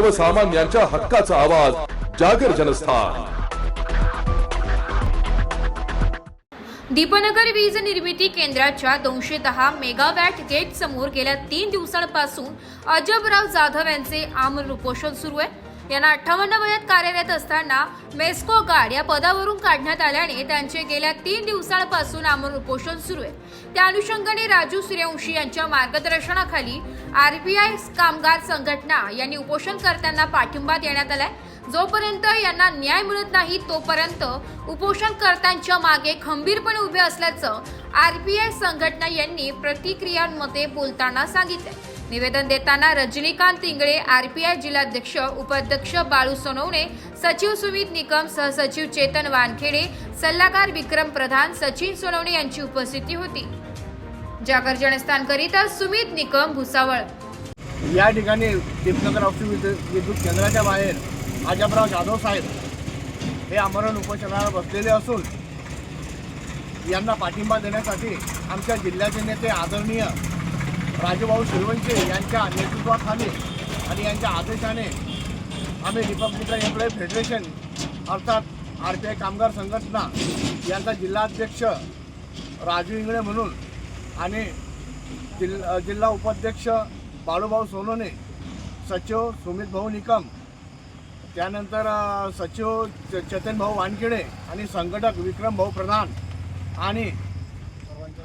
सर्वसामान्यांच्या हक्काचा आवाज जागर जनस्थान. दीपनगर वीज निर्मिती केंद्राच्या दोनशे दहा मेगावॅट गेट समोर गेल्या तीन दिवसांपासून अजबराव जाधव यांचे आमरण उपोषण सुरू आहे. यांना अठ्ठावन्न वयात कार्यरत असताना मेस्को गार्ड या पदावरून काढण्यात आल्याने त्यांचे गेल्या तीन दिवसांपासून आमरण उपोषण सुरू आहे. त्या अनुषंगाने राजू सूर्यवंशी यांच्या मार्गदर्शनाखाली आरपीआय कामगार संघटना यांनी उपोषणकर्त्यांना पाठिंबा देण्यात आलाय. जोपर्यंत यांना न्याय मिळत नाही तोपर्यंत उपोषणकर्त्यांच्या मागे खंबीरपणे उभे असल्याचं आरपीआय संघटना यांनी प्रतिक्रियांमध्ये बोलताना सांगितलं निवेदन देताना रजनीकांत इंगळे आरपीआय जिल्हाध्यक्ष उपाध्यक्ष बाळू सोनवणे सचिव सुमित निकम सहसचिव चेतन वानखेडे सल्लागार विक्रम प्रधान सचिन सोनवणे यांची उपस्थिती होती. जागर जनस्थानकरिता सुमित निकम भुसावळ. या ठिकाणी दीपनगर औषध विद्युत विद्युत केंद्राच्या बाहेर आजबराव जाधव साहेब हे आमरण उपोषणाला बसलेले असून यांना पाठिंबा देण्यासाठी आमच्या जिल्ह्याचे नेते आदरणीय राजूभाऊ शिरवंचे यांच्या नेतृत्वाखाली आणि यांच्या आदेशाने आम्ही रिपब्लिकन एम्प्लॉई फेडरेशन अर्थात आर टी आय कामगार संघटना यांचा जिल्हाध्यक्ष राजू इंगळे म्हणून आणि जिल जिल्हा उपाध्यक्ष बाळूभाऊ सोनोने सचिव सुमित भाऊ निकम त्यानंतर सचिव च- चेतन भाऊ वानखेडे आणि संघटक विक्रम भाऊ प्रधान आणि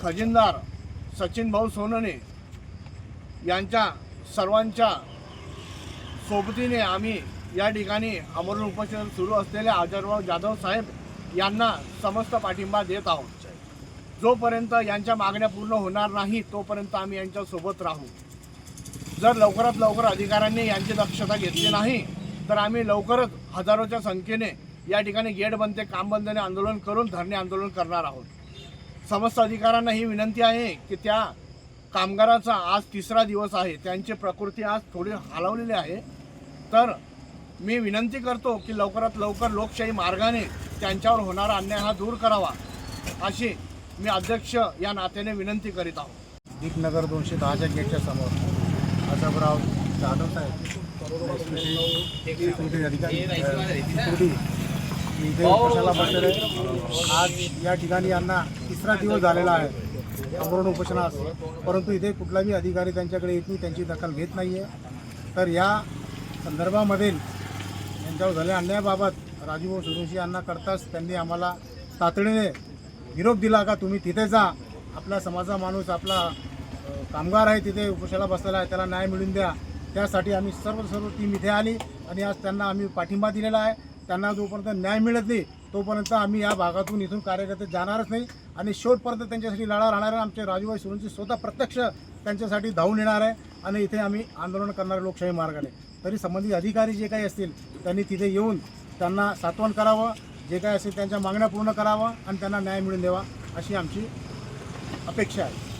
खजिनदार सचिन भाऊ सोनोने यांच्या सर्वांच्या सोबतीने आम्ही या ठिकाणी अमरण उपोषण सुरू असलेले आजरराव जाधव साहेब यांना समस्त पाठिंबा देत आहोत. जोपर्यंत यांच्या मागण्या पूर्ण होणार नाही तोपर्यंत आम्ही यांच्यासोबत राहू. जर लवकरात लवकर अधिकाऱ्यांनी यांची दक्षता घेतली नाही तर आम्ही लवकरच हजारोच्या संख्येने या ठिकाणी गेट बनते काम बंदने आंदोलन करून धरणे आंदोलन करणार आहोत. समस्त अधिकाऱ्यांना ही विनंती आहे की त्या कामगाराचा आज तिसरा दिवस आहे. त्यांची प्रकृती आज थोडी हलवलेली आहे. तर मी विनंती करतो की लवकरात लवकर लोकशाही मार्गाने त्यांच्यावर होणारा अन्याय हा दूर करावा अशी मी अध्यक्ष या नात्याने विनंती करीत आहोत. दीपनगर दोनशे दहाच्या गेटच्या समोर. अजबराव जाधव साहेब सिक्युरिटी अधिकारी इथे बसलेले आहे. आज या ठिकाणी यांना तिसरा दिवस झालेला आहे. आमरण उपोषणास. परंतु इथे कुठलाही अधिकारी त्यांच्याकडे येत नाही त्यांची दखल घेत नाही आहे तर या संदर्भामधील यांच्यावर झालेल्या अन्यायाबाबत राजूभाऊ सुरुशी यांना करताच त्यांनी आम्हाला तातडीने निरोप दिला का तुम्ही तिथे जा. आपला समाजा माणूस आपला कामगार आहे तिथे उपोषणाला बसलेला आहे त्याला न्याय मिळून द्या. त्यासाठी आम्ही सर्व सर्व टीम इथे आली आणि आज त्यांना आम्ही पाठिंबा दिलेला आहे. त्यांना जोपर्यंत न्याय मिळत नाही तोपर्यंत आम्ही या भागातून इथून कार्यकर्ते जाणारच नाही. आणि शेवटपर्यंत त्यांच्यासाठी लढा राहणार आहे. आमचे राजूभाई सुरूंची स्वतः प्रत्यक्ष त्यांच्यासाठी धावून येणार आहे. आणि इथे आम्ही आंदोलन करणारे लोकशाही मार्गाने. तरी संबंधित अधिकारी जे काही असतील त्यांनी तिथे येऊन त्यांना सात्वन करावं जे काही असेल त्यांच्या मागण्या पूर्ण करावं आणि त्यांना न्याय मिळून द्यावा अशी आमची अपेक्षा आहे.